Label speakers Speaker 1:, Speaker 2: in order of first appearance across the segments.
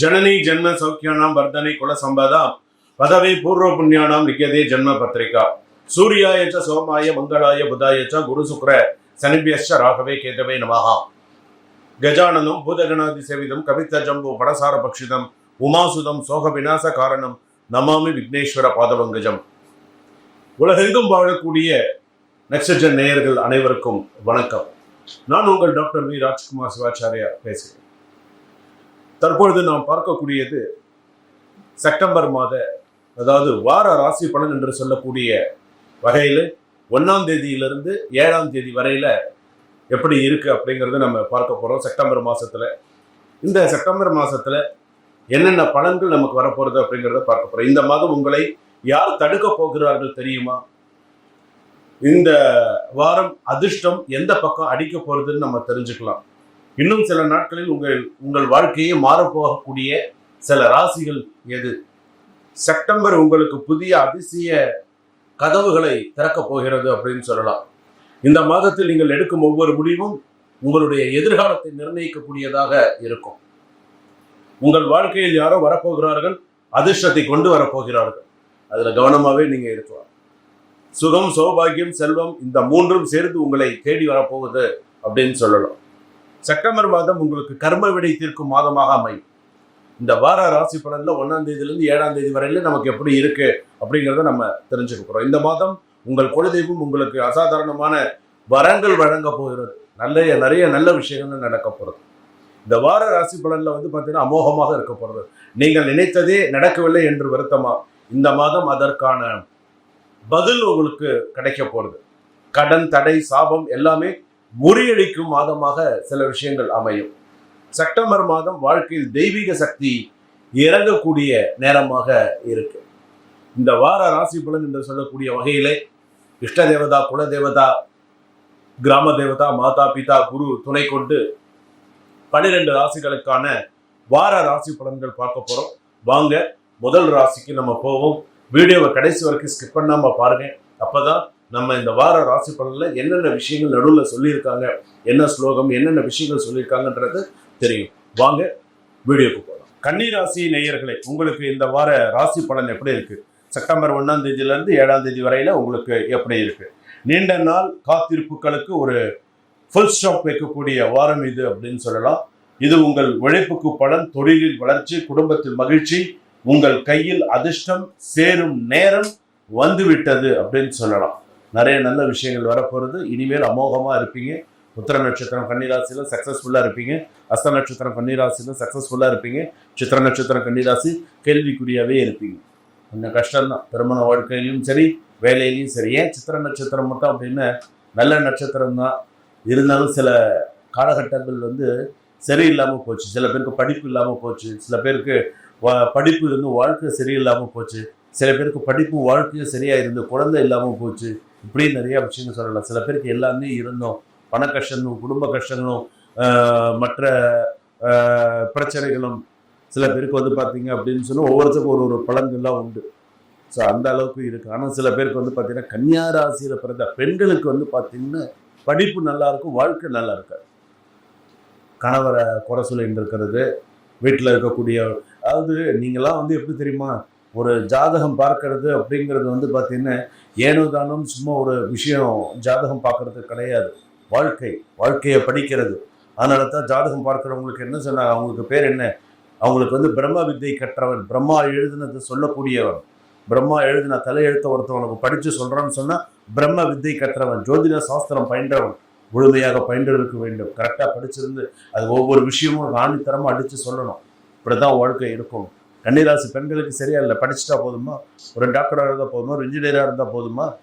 Speaker 1: ஜனனி ஜென்ம சௌக்கியானாம் வர்தனை குல சம்பதா பதவி பூர்வ புண்ணியானாம் லிக்கியதே ஜென்ம பத்திரிகா. சூரியாய சோமாய மங்களாய புதாய ச குரு சுக்ர சனிபியஷ ராகவே கேதவே நமஹா. கஜானனம் பூதகணாதி சேவிதம் கவித்த ஜம்பு படசார பக்ஷிதம் உமாசுதம் சோக விநாச காரணம் நமாமி விக்னேஸ்வர பாதவங்கஜம் உலகெங்கும் வாழக்கூடிய நெக்ஸ்ட் நேயர்கள் அனைவருக்கும் வணக்கம். நான் உங்கள் டாக்டர் வி. ராஜ்குமார் சிவாச்சாரியா பேசுகிறேன். தற்பொழுது நாம் பார்க்கக்கூடியது செப்டம்பர் மாத அதாவது வார ராசி பலன் என்று சொல்லக்கூடிய வகையில் ஒன்றாம் தேதியிலிருந்து ஏழாம் தேதி வரையில எப்படி இருக்கு அப்படிங்கிறத நம்ம பார்க்க போகிறோம் செப்டம்பர் மாதத்தில் இந்த செப்டம்பர் மாதத்தில் என்னென்ன பலன்கள் நமக்கு வரப்போகிறது அப்படிங்கிறத பார்க்க போகிறோம் இந்த மாதம் உங்களை யார் தடுக்க போகிறார்கள் தெரியுமா? இந்த வாரம் அதிர்ஷ்டம் எந்த பக்கம் அடிக்க போகிறதுன்னு நம்ம தெரிஞ்சுக்கலாம். இன்னும் சில நாட்களில் உங்கள் உங்கள் வாழ்க்கையே மாறப்போகக்கூடிய சில ராசிகள் எது? செப்டம்பர் உங்களுக்கு புதிய அதிசய கதவுகளை திறக்கப் போகிறது அப்படின்னு சொல்லலாம். இந்த மாதத்தில் நீங்கள் எடுக்கும் ஒவ்வொரு முடிவும் உங்களுடைய எதிர்காலத்தை நிர்ணயிக்கக்கூடியதாக இருக்கும். உங்கள் வாழ்க்கையில் யாரோ வரப்போகிறார்கள் அதிர்ஷ்டத்தை கொண்டு வரப்போகிறார்கள். அதில் கவனமாகவே நீங்கள் இருக்கலாம். சுகம் சௌபாகியம் செல்வம் இந்த மூன்றும் சேர்ந்து உங்களை தேடி வரப்போகுது அப்படின்னு சொல்லலாம். செப்டம்பர் மாதம் உங்களுக்கு கர்ம விடை தீர்க்கும் மாதமாக அமையும். இந்த வார ராசி பலன்ல ஒன்னாம் தேதியிலிருந்து ஏழாம் தேதி வரையில நமக்கு எப்படி இருக்கு அப்படிங்கிறத நம்ம தெரிஞ்சுக்க போகிறோம் இந்த மாதம் உங்கள் குலதெய்வம் உங்களுக்கு அசாதாரணமான வரங்கள் வழங்க போகிறது. நல்ல நிறைய நல்ல விஷயங்கள் நடக்க போகிறது. இந்த வார ராசி பலன்ல வந்து பார்த்தீங்கன்னா அமோகமாக இருக்க போகிறது. நீங்கள் நினைத்ததே நடக்கவில்லை என்று வருத்தமா? இந்த மாதம் அதற்கான பதில் உங்களுக்கு கிடைக்க போகிறது. கடன் தடை சாபம் எல்லாமே முறியடிக்கும் மாதமாக சில விஷயங்கள் அமையும். செப்டம்பர் மாதம் வாழ்க்கையில் தெய்வீக சக்தி இறங்கக்கூடிய நேரமாக இருக்கு. இந்த வார ராசி பலன் என்று சொல்லக்கூடிய வகையிலே இஷ்ட தேவதா குல தேவதா கிராம தேவதா மாதா பிதா குரு துணை கொண்டு பன்னிரெண்டு ராசிகளுக்கான வார ராசி பலன்கள் பார்க்க போறோம். வாங்க முதல் ராசிக்கு நம்ம போவோம். வீடியோவை கடைசி வரைக்கும் ஸ்கிப் பண்ணாம பாருங்க. அப்பதான் நம்ம இந்த வார ராசி பலனில் என்னென்ன விஷயங்கள் நடுவில் சொல்லியிருக்காங்க என்ன ஸ்லோகம் என்னென்ன விஷயங்கள் சொல்லியிருக்காங்கன்றது தெரியும். வாங்க வீடியோக்கு போகலாம் கன்னி ராசி நேயர்களே உங்களுக்கு இந்த வார ராசி பலன் எப்படி இருக்குது செப்டம்பர் ஒன்றாம் தேதியிலேருந்து ஏழாம் தேதி வரையில் உங்களுக்கு எப்படி இருக்குது நீண்ட நாள் காத்திருப்புகளுக்கு ஒரு ஃபுல் ஸ்டாப் வைக்கக்கூடிய வாரம் இது அப்படின்னு சொல்லலாம். இது உங்கள் உழைப்புக்கு பலன் தொழிலில் வளர்ச்சி குடும்பத்தில் மகிழ்ச்சி உங்கள் கையில் அதிர்ஷ்டம் சேரும் நேரம் வந்துவிட்டது அப்படின்னு சொல்லலாம். நிறைய நல்ல விஷயங்கள் வரப்போகிறது இனிமேல் அமோகமாக இருப்பீங்க. உத்தர நட்சத்திரம் கன்னிராசியில் சக்ஸஸ்ஃபுல்லாக இருப்பீங்க. அஸ்த நட்சத்திரம் கன்னிராசியில் சக்ஸஸ்ஃபுல்லாக இருப்பீங்க. சித்திர நட்சத்திரம் கன்னிராசி கேள்விக்குறியாகவே இருப்பீங்க. கொஞ்சம் கஷ்டம்தான். திருமண வாழ்க்கையிலையும் சரி வேலையிலையும் சரி. ஏன் சித்திர நட்சத்திரம் மட்டும் அப்படின்னு? நல்ல நட்சத்திரம் தான். இருந்தாலும் சில காலகட்டங்கள் வந்து சரியில்லாமல் போச்சு. சில பேருக்கு படிப்பு இல்லாமல் போச்சு. சில பேருக்கு வா- படிப்பு இருந்து வாழ்க்கை சரியில்லாமல் போச்சு. சில பேருக்கு படிப்பும் வாழ்க்கையும் சரியாக இருந்து குழந்தை இல்லாமல் போச்சு. இப்படி நிறைய விஷயங்கள் சொல்லலாம். சில பேருக்கு எல்லாமே இருந்தோம். பண கஷ்டங்களும் குடும்ப கஷ்டங்களும் மற்ற பிரச்சனைகளும் சில பேருக்கு வந்து பார்த்தீங்க அப்படின்னு சொல்லி ஒவ்வொருத்தருக்கும் ஒரு ஒரு பலன்கள்லாம் உண்டு. ஸோ அந்த அளவுக்கு இருக்குது ஆனால் சில பேருக்கு வந்து பார்த்தீங்கன்னா கன்னியா ராசியில பிறந்த பெண்களுக்கு வந்து பார்த்தீங்கன்னா படிப்பு நல்லா இருக்கும் வாழ்க்கை நல்லா இருக்காது. கணவரை குறை சொல்லிட்டு இருக்கிறது வீட்டில் இருக்கக்கூடிய அதாவது நீங்களாம் வந்து எப்படி தெரியுமா? ஒரு ஜாதகம் பார்க்கறது அப்படிங்கிறது வந்து பார்த்தீங்கன்னா ஏனோ தானும் சும்மா ஒரு விஷயம் ஜாதகம் பார்க்கறது கிடையாது. வாழ்க்கை வாழ்க்கையை படிக்கிறது. அதனால தான் ஜாதகம் பார்க்குறவங்களுக்கு என்ன சொன்னாங்க அவங்களுக்கு பேர் என்ன? அவங்களுக்கு வந்து பிரம்ம வித்தை கற்றவன் பிரம்மா எழுதுனது சொல்லக்கூடியவன். பிரம்மா எழுதின தலையெழுத்த ஒருத்தவனுக்கு படித்து சொல்கிறான்னு சொன்னால் பிரம்ம வித்தை கற்றவன் ஜோதிட சாஸ்திரம் பயின்றவன் முழுமையாக பயின்று இருக்க வேண்டும் கரெக்டாக படிச்சிருந்து அது ஒவ்வொரு விஷயமும் ஆணித்தரமாக அடித்து சொல்லணும். இப்படி தான் வாழ்க்கை இருக்கும். கன்னிராசி பெண்களுக்கு சரியா இல்லை படிச்சுட்டா போதுமா? ஒரு டாக்டராக இருந்தால் போதுமா? ஒரு இன்ஜினியராக இருந்தால் போதுமா?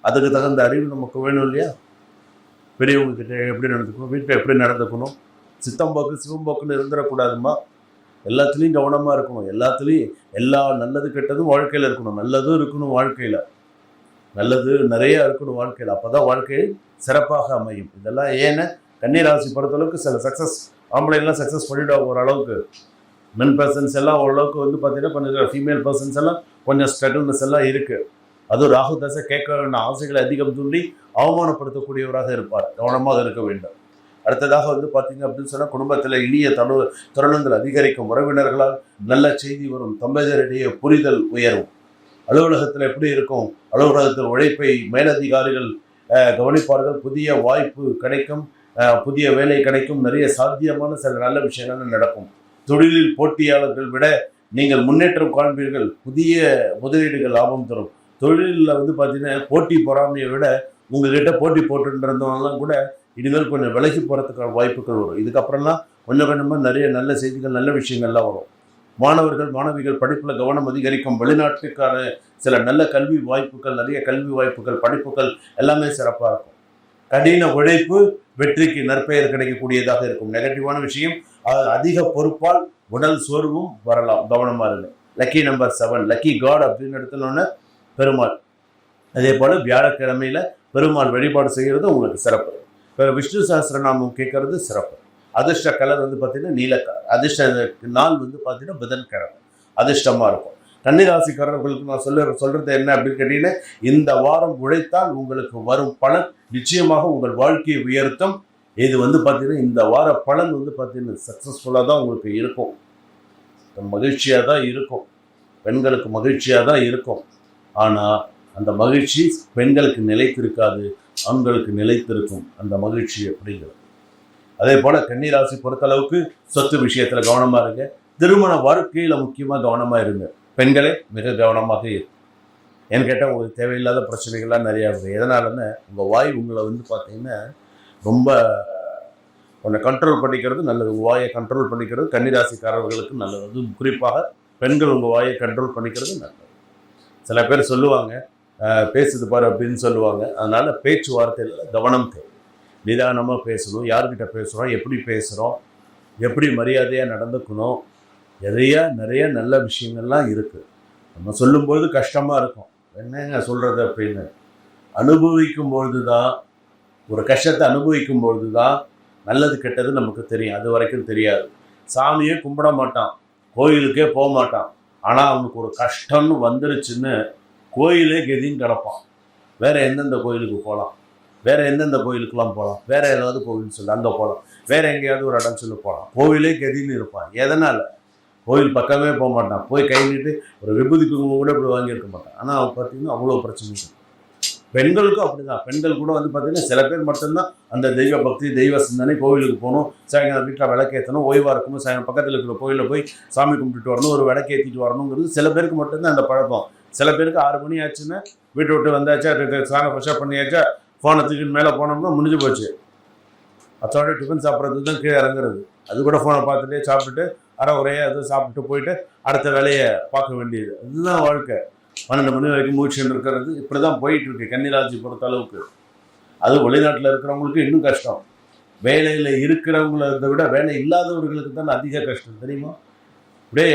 Speaker 1: அதுக்கு தகுந்த அறிவு நமக்கு வேணும் இல்லையா? பெரியவங்க கிட்டே எப்படி நடந்துக்கணும்? வீட்டில் எப்படி நடந்துக்கணும்? சித்தம்போக்கு சிவம்போக்குன்னு இருந்துடக்கூடாதுமா? எல்லாத்துலேயும் கவனமாக இருக்கணும். எல்லாத்துலேயும் எல்லா நல்லது கெட்டதும் வாழ்க்கையில் இருக்கணும். நல்லதும் இருக்கணும் வாழ்க்கையில். நல்லது நிறையா இருக்கணும் வாழ்க்கையில். அப்போ தான் வாழ்க்கை சிறப்பாக அமையும். இதெல்லாம் ஏன்னு கன்னிராசி பொறுத்தளவுக்கு சில சக்ஸஸ் ஆம்பளைலாம் சக்ஸஸ் பண்ணிவிடுவாங்க ஓரளவுக்கு. மென் பர்சன்ஸ் எல்லாம் ஓரளவுக்கு வந்து பார்த்தீங்கன்னா கொஞ்சம் ஃபீமேல் பர்சன்ஸ் எல்லாம் கொஞ்சம் ஸ்ட்ரகிள்னஸ் எல்லாம் இருக்குது அதுவும் ராகு தசை கேட்க வேண்டிய ஆசைகளை அதிகம் தூண்டி அவமானப்படுத்தக்கூடியவராக இருப்பார். கவனமாக இருக்க வேண்டும். அடுத்ததாக வந்து பார்த்தீங்க அப்படின்னு சொன்னால் குடும்பத்தில் இனிய தரு தருணங்கள் அதிகரிக்கும். உறவினர்களால் நல்ல செய்தி வரும். தம்பதியரிடையே புரிதல் உயரும். அலுவலகத்தில் எப்படி இருக்கும்? அலுவலகத்தில் உழைப்பை மேலதிகாரிகள் கவனிப்பார்கள். புதிய வாய்ப்பு கிடைக்கும். புதிய வேலை கிடைக்கும். நிறைய சாத்தியமான சில நல்ல விஷயங்கள் நடக்கும். தொழிலில் போட்டியாளர்கள் விட நீங்கள் முன்னேற்றம் காண்பீர்கள். புதிய முதலீடுகள் லாபம் தரும். தொழிலில் வந்து பார்த்தீங்கன்னா போட்டி பொறாமையை விட உங்ககிட்ட போட்டி போட்டுருந்தவங்கலாம் கூட இனிமேல் கொஞ்சம் விலகி போகிறதுக்கான வாய்ப்புகள் வரும். இதுக்கப்புறம்லாம் கொஞ்சம் கொஞ்சமாக நிறைய நல்ல செய்திகள் நல்ல விஷயங்கள்லாம் வரும். மாணவர்கள் மாணவிகள் படிப்பில் கவனம் அதிகரிக்கும். வெளிநாட்டுக்கான சில நல்ல கல்வி வாய்ப்புகள் நிறைய கல்வி வாய்ப்புகள் படிப்புகள் எல்லாமே சிறப்பாக இருக்கும். கடின உழைப்பு வெற்றிக்கு நற்பெயர் கிடைக்கக்கூடியதாக இருக்கும். நெகட்டிவான விஷயம் அஹ், அதிக பொறுப்பால் உடல் சோர்வும் வரலாம். கவனமாக இருங்க. Lucky number seven lucky god அப்படின்னு எடுத்தோன்னே பெருமாள். அதே போல் வியாழக்கிழமையில பெருமாள் வழிபாடு செய்கிறது உங்களுக்கு சிறப்பு. இப்போ விஷ்ணு சஹஸ்ரநாமம் கேட்கறது சிறப்பு. அதிர்ஷ்ட கலர் வந்து பார்த்தீங்கன்னா நீல கலர் அதிர்ஷ்ட நாள் வந்து பார்த்தீங்கன்னா புதன்கிழமை. அதிர்ஷ்டமாக இருக்கும். கன்னிராசிக்காரர்களுக்கு நான் சொல்ல சொல்கிறது என்ன அப்படின்னு கேட்டீங்கன்னா இந்த வாரம் உழைத்தால் உங்களுக்கு வரும் பலன். நிச்சயமாக உங்கள் வாழ்க்கையை உயர்த்தும். இது வந்து பார்த்தீங்கன்னா இந்த வார பலன் வந்து பார்த்தீங்கன்னா சக்ஸஸ்ஃபுல்லாக தான் உங்களுக்கு இருக்கும். மகிழ்ச்சியாக தான் இருக்கும். பெண்களுக்கு மகிழ்ச்சியாக தான் இருக்கும். ஆனால் அந்த மகிழ்ச்சி பெண்களுக்கு நிலைத்திருக்காது ஆண்களுக்கு நிலைத்திருக்கும் அந்த மகிழ்ச்சி அப்படிங்கிறது. அதே போல் கன்னிராசி பொறுத்தளவுக்கு சொத்து விஷயத்தில் கவனமாக இருங்க. திருமண வாழ்க்கையில் முக்கியமாக கவனமாக இருங்க. பெண்களே மிக கவனமாக இரு. ஏன்னு கேட்டால் உங்களுக்கு தேவையில்லாத பிரச்சனைகள்லாம் நிறையா இருக்குது எதனாலன்னு உங்கள் வாய் உங்களை வந்து பார்த்தீங்கன்னா ரொம்ப உன்னை கண்ட்ரோல் பண்ணிக்கிறது நல்லது. உங்கள் வாயை கண்ட்ரோல் பண்ணிக்கிறது கன்னிராசிக்காரர்களுக்கு நல்லது. அது குறிப்பாக பெண்கள் உங்கள் வாயை கண்ட்ரோல் பண்ணிக்கிறது நல்லது. சில பேர் சொல்லுவாங்க பேசுது பாரு அப்படின்னு சொல்லுவாங்க. அதனால் பேச்சுவார்த்தையில் கவனம் தேவை. நிதானமாக பேசணும். யார்கிட்ட பேசுகிறோம் எப்படி பேசுகிறோம் எப்படி மரியாதையாக நடந்துக்கணும்? நிறைய நிறைய நல்ல விஷயங்கள்லாம் இருக்குது நம்ம சொல்லும்போது கஷ்டமாக இருக்கும். என்னங்க சொல்கிறது அப்படின்னு. அனுபவிக்கும் பொழுது தான் ஒரு கஷ்டத்தை அனுபவிக்கும் பொழுது தான் நல்லது கெட்டது நமக்கு தெரியும். அது வரைக்கும் தெரியாது. சாமியே கும்பிட மாட்டான். கோயிலுக்கே போக மாட்டான். ஆனால் அவனுக்கு ஒரு கஷ்டம்னு வந்துருச்சுன்னு கோயிலே கெதின்னு கிடப்பான். வேற எந்தெந்த கோயிலுக்கு போகலாம் வேற எந்தெந்த கோயிலுக்கெல்லாம் போகலாம் வேற ஏதாவது கோவில் சொல்லு அங்கே போகலாம் வேற எங்கேயாவது ஒரு இடம் சொல்லி போகலாம் கோவிலே கெதின்னு இருப்பான். எதனால்? கோயில் பக்கமே போக மாட்டான். போய் கை நீட்டு ஒரு விபூதி குங்குமம் கூட இப்படி வாங்கியிருக்க மாட்டான். ஆனால் அவன் பார்த்தீங்கன்னா அவ்வளோ பிரச்சனை பெண்களுக்கும் அப்படிதான். பெண்கள் கூட வந்து பார்த்தீங்கன்னா சில பேர் மட்டும்தான் அந்த தெய்வ பக்தி தெய்வ சிந்தனை கோவிலுக்கு போகணும் சாயங்காலம் வீட்டில் விளக்கேற்றணும் ஓய்வாக இருக்கணும் சாயங்காலம் பக்கத்தில் இருக்கிற கோயிலில் போய் சாமி கும்பிட்டுட்டு வரணும் ஒரு விளக்கேற்றிட்டு வரணுங்கிறது சில பேருக்கு மட்டும்தான் அந்த பழக்கம். சில பேருக்கு ஆறு மணி ஆச்சுன்னா வீட்டை விட்டு வந்தாச்சா சாண ஃப்ரெஷ்ஷாக பண்ணியாச்சா ஃபோனை தூக்கிட்டு மேலே போனோம்னா முடிஞ்சு போச்சு. அத்தோட டிஃபன் சாப்பிட்றதுக்கு தான் கீழே இறங்குறது. அது கூட ஃபோனை பார்த்துட்டே சாப்பிட்டுட்டு அரை உரையாக அது சாப்பிட்டு போயிட்டு அடுத்த வேலையை பார்க்க வேண்டியது. அதுதான் வாழ்க்கை. பன்னெண்டு மணி வரைக்கும் மூச்சுன்னு இருக்கிறது. இப்படி தான் போயிட்டு இருக்கு கன்னிராசி பொறுத்த அளவுக்கு. அது வெளிநாட்டில் இருக்கிறவங்களுக்கு இன்னும் கஷ்டம். வேலையில் இருக்கிறவங்கள விட வேலை இல்லாதவர்களுக்கு தான் அதிக கஷ்டம். தெரியுமா? அப்படியே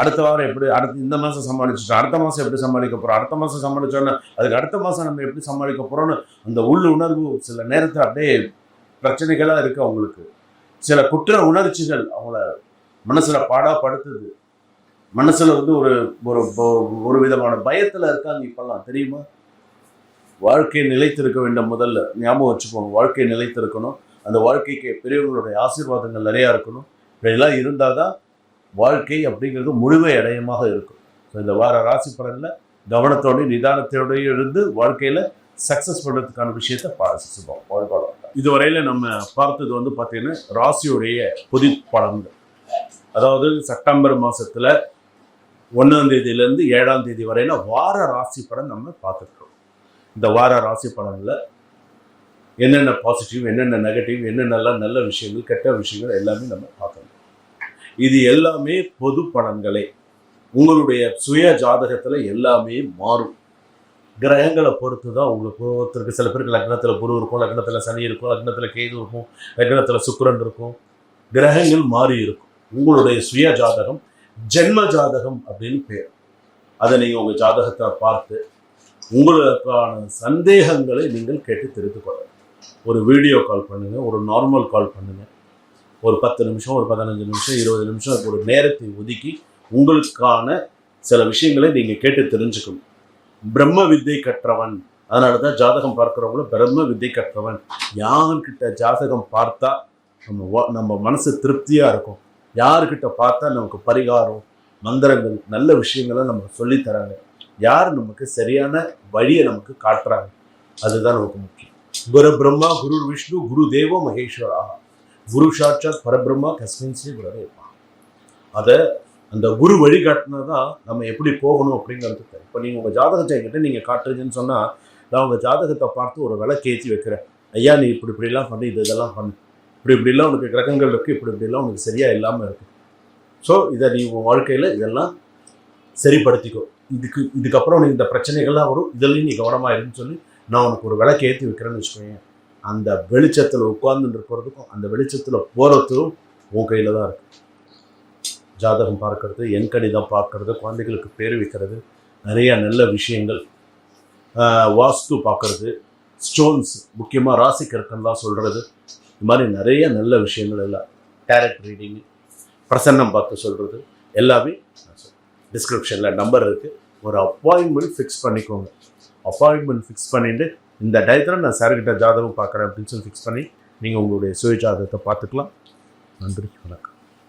Speaker 1: அடுத்த வாரம் எப்படி அடுத்த இந்த மாதம் சமாளிச்சிட்டோம். அடுத்த மாதம் எப்படி சமாளிக்க போகிறோம் அடுத்த மாதம் சமாளிச்சோன்னா அதுக்கு அடுத்த மாதம் நம்ம எப்படி சமாளிக்க போகிறோம்னு அந்த உள் உணர்வு சில நேரத்தில் அப்படியே பிரச்சனைகளாக இருக்குது அவங்களுக்கு. சில குற்ற உணர்ச்சிகள் அவங்கள மனசில் பாடாப்படுத்துது மனசில் வந்து ஒரு ஒரு ஒரு விதமான பயத்தில் இருக்காங்க இப்பெல்லாம். தெரியுமா? வாழ்க்கை நிலைத்திருக்க வேண்டும் முதல்ல. ஞாபகம் வச்சுக்கோங்க வாழ்க்கை நிலைத்திருக்கணும். அந்த வாழ்க்கைக்கு பெரியவங்களுடைய ஆசீர்வாதங்கள் நிறையா இருக்கணும். இப்படியெல்லாம் இருந்தால் தான் வாழ்க்கை அப்படிங்கிறது முழுமை அடையமாக இருக்கும். ஸோ இந்த வார ராசி பலனில் கவனத்தோடையும் நிதானத்தோடையும் இருந்து வாழ்க்கையில் சக்ஸஸ் பண்ணுறதுக்கான விஷயத்தை பாசிப்போம் வாழ்வாளம் இதுவரையில் நம்ம பார்த்தது வந்து பார்த்தீங்கன்னா ராசியுடைய பொது பலன்கள். அதாவது செப்டம்பர் மாதத்தில் ஒன்றாம் தேதியிலேருந்து ஏழாம் தேதி வரையில வார ராசி படம் நம்ம பார்த்துருக்கோம். இந்த வார ராசி படங்களில் என்னென்ன பாசிட்டிவ் என்னென்ன நெகட்டிவ் என்னென்னலாம் நல்ல விஷயங்கள் கெட்ட விஷயங்கள் எல்லாமே நம்ம பார்க்கணும். இது எல்லாமே பொது பலன்களே. உங்களுடைய சுய ஜாதகத்தில் எல்லாமே மாறும். கிரகங்களை பொறுத்து தான் உங்களுக்கு ஒருத்தருக்கு சில பேருக்கு லக்னத்தில் குரு இருக்கும் லக்னத்தில் சனி இருக்கும் லக்னத்தில் கேது இருக்கும் லக்னத்தில் சுக்கரன் இருக்கும். கிரகங்கள் மாறி இருக்கும். உங்களுடைய சுய ஜாதகம் ஜென்ம ஜாதகம் அப்படின்னு பேர். அதை நீங்கள் உங்கள் ஜாதகத்தை பார்த்து உங்களுக்கான சந்தேகங்களை நீங்கள் கேட்டு தெரிந்து கொள்ளலாம் ஒரு வீடியோ கால் பண்ணுங்கள் ஒரு நார்மல் கால் பண்ணுங்கள் ஒரு பத்து நிமிஷம் ஒரு பதினஞ்சு நிமிஷம் இருபது நிமிஷம் ஒரு நேரத்தை ஒதுக்கி உங்களுக்கான சில விஷயங்களை நீங்கள் கேட்டு தெரிஞ்சுக்கணும். பிரம்ம வித்தை கற்றவன். அதனால தான் ஜாதகம் பார்க்குறவங்களும் பிரம்ம வித்தை கற்றவன். யார்கிட்ட ஜாதகம் பார்த்தா நம்ம நம்ம மனசு திருப்தியாக இருக்கும். யாருக்கிட்ட பார்த்தா நமக்கு பரிகாரம் மந்திரங்கள் நல்ல விஷயங்களை நமக்கு சொல்லித்தராங்க. யார் நமக்கு சரியான வழியை நமக்கு காட்டுறாங்க? அதுதான் நமக்கு முக்கியம். குரு பிரம்மா குரு விஷ்ணு குரு தேவோ மகேஸ்வரா. குரு சாட்சாத் பரபிரம்மா கஸ்மின் ஸ்ரீ குருவே அதை அந்த குரு வழிகாட்டினதான் நம்ம எப்படி போகணும் அப்படிங்கிறது தெரியும் இப்போ நீங்கள் உங்கள் ஜாதகத்தை என்கிட்ட நீங்கள் காட்டுறீங்கன்னு சொன்னால் நான் உங்கள் ஜாதகத்தை பார்த்து ஒரு விலை கேத்தி வைக்கிறேன். ஐயா நீ இப்படி இப்படிலாம் பண்ணி இது இதெல்லாம் பண்ணு. இப்படி இப்படிலாம் உனக்கு கிரகங்கள் இருக்குது இப்படி இப்படிலாம் உனக்கு சரியாக இல்லாமல் இருக்குது ஸோ இதை நீ உன் வாழ்க்கையில் இதெல்லாம் சரிப்படுத்திக்கோ. இதுக்கு இதுக்கப்புறம் உனக்கு இந்த பிரச்சனைகள்லாம் வரும். இதுலேயும் நீ கவனமாக இருக்குன்னு சொல்லி நான் உனக்கு ஒரு விளக்கு ஏற்றி வைக்கிறேன்னு வச்சுக்கோங்க அந்த வெளிச்சத்தில் உட்கார்ந்துட்டு இருக்கிறதுக்கும் அந்த வெளிச்சத்தில் போகிறதும் உன் கையில் தான் இருக்குது ஜாதகம் பார்க்கறது என் கணிதம் பார்க்கறது குழந்தைகளுக்கு பேர் வைக்கிறது நிறைய நல்ல விஷயங்கள். வாஸ்து பார்க்கறது ஸ்டோன்ஸ் முக்கியமாக ராசி கற்கள்லாம் சொல்கிறது இது மாதிரி நிறைய நல்ல விஷயங்கள் எல்லாம். டேரக்ட் ரீடிங் பிரசன்னம் பார்த்து சொல்கிறது எல்லாமே டிஸ்கிரிப்ஷனில் நம்பர் இருக்குது ஒரு அப்பாயின்மெண்ட் ஃபிக்ஸ் பண்ணிக்கோங்க. அப்பாயின்மெண்ட் ஃபிக்ஸ் பண்ணிட்டு இந்த டயத்தில் நான் சார்கிட்ட ஜாதகம் பார்க்குறேன் அப்படின்னு சொல்லி ஃபிக்ஸ் பண்ணி நீங்கள் உங்களுடைய சுய ஜாதகத்தை பார்த்துக்கலாம். நன்றி வணக்கம்.